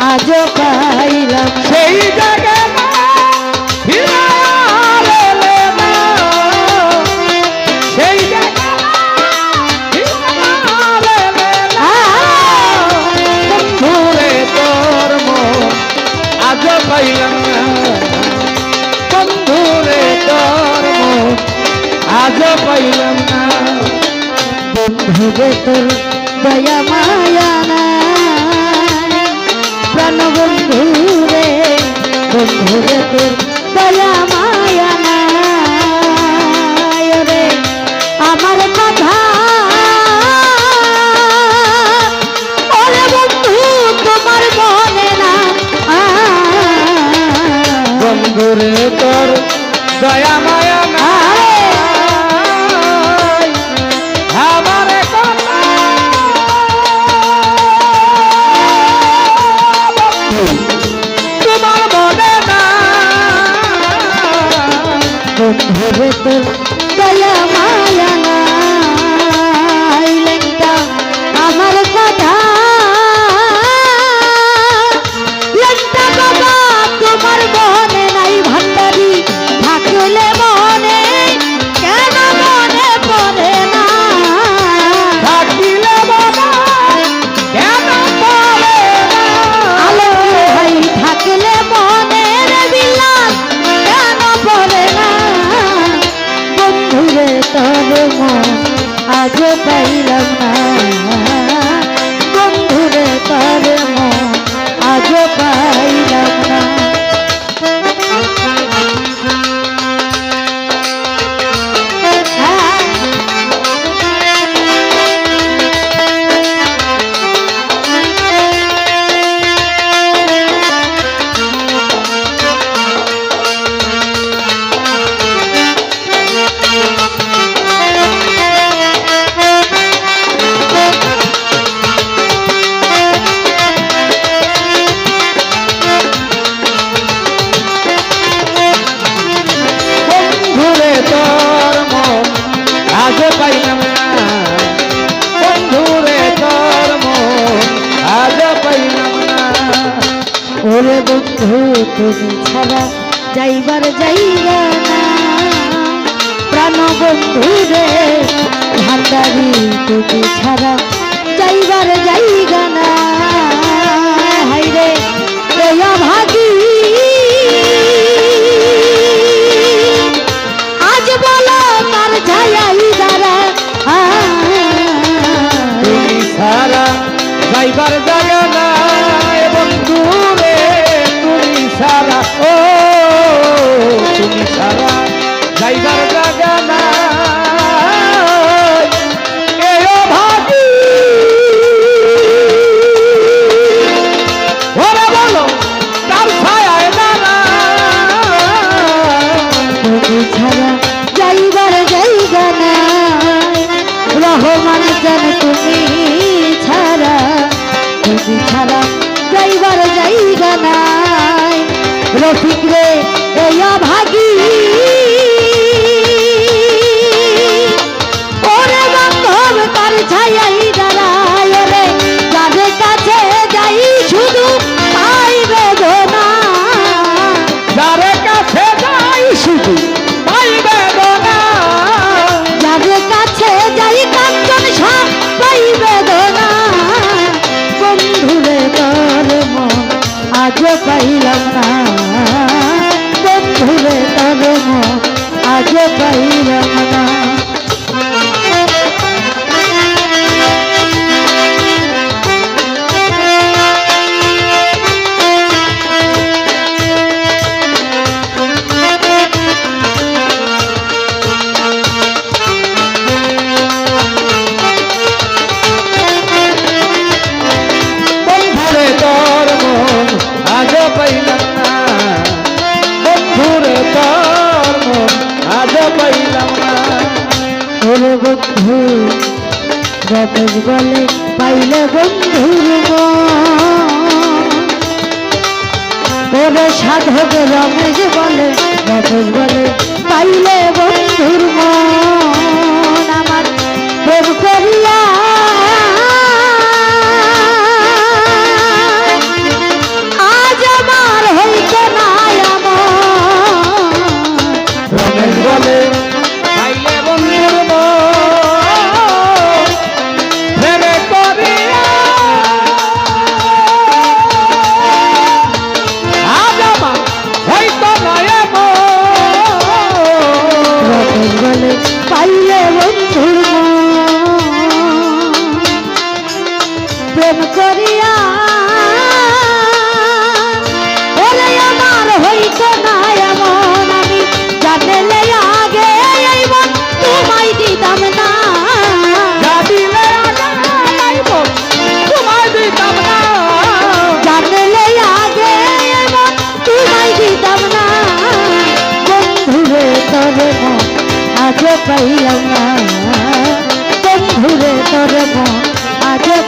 আজ পাইলাম সেই জায়গা পাইলাম না। বন্ধুরে ধর্ম আজ পাইলাম না। বন্ধু তোর দয়া মায়া প্রাণ বন্ধু রে বন্ধু রে তোর দয়া মায়া রে। আমার কথা বন্ধুরে তোর দয়া মায়া না ভেবে তোর গলা মালা খুঁজে পাইলাম না। বন্ধুরে তোর আজ পাইলাম না। বন্ধু, তুমি ছাড়া যাইবার যাইবা না। প্রাণ ভান্ডারি, তুমি ছাড়া যাইবার যাইগা না। कर दे রসিক ভাগী। সতেজ বলে, পাইলে বন্ধুর ওরে সাধক রমেশ বলে সতেজ বলে, পাইলে বন্ধুর মন। আমার প্রেম করিয়া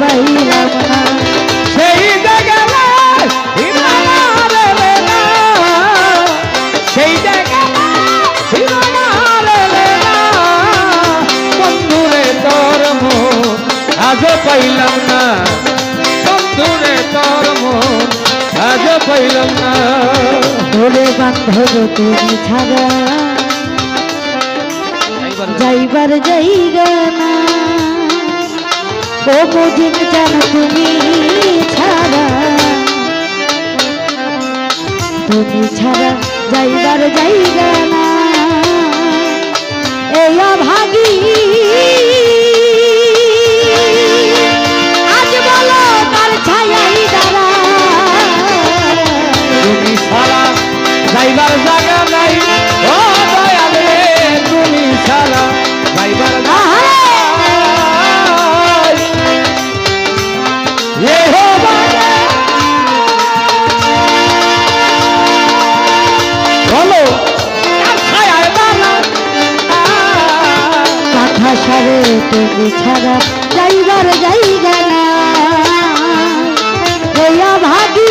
পাইলাম না সেই জায়গায় সেই বন্ধুরে তোর আজ পাইলাম না বন্ধুরে তোর আজ পাইলাম না তোরে বান্ধব তুমি ছাড়া। যাইবার জায়গা না। ও বুঝিন জানো তুমি ছাড়া। তুমি ছাড়া যাইবার যাইবা না। এই অভাগী। আজ বলো তার ছায়াই দাঁড়া। তুমি ছাড়া যাইবার জায়গা নাই। ও দয়ালে তুমি ছাড়া যাইবার না তোকে ছাড়া যাইবার যাই না ভাগি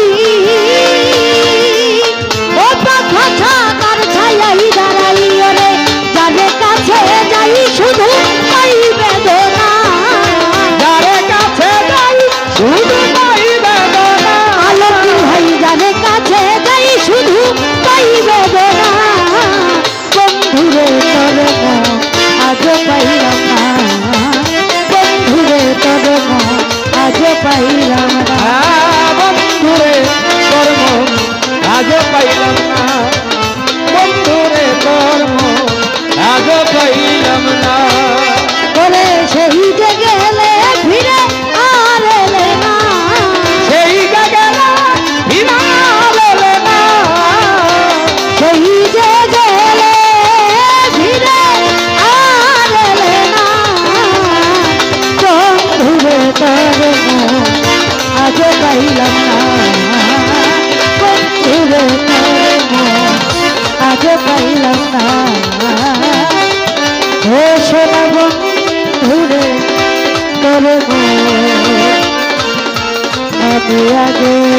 আগে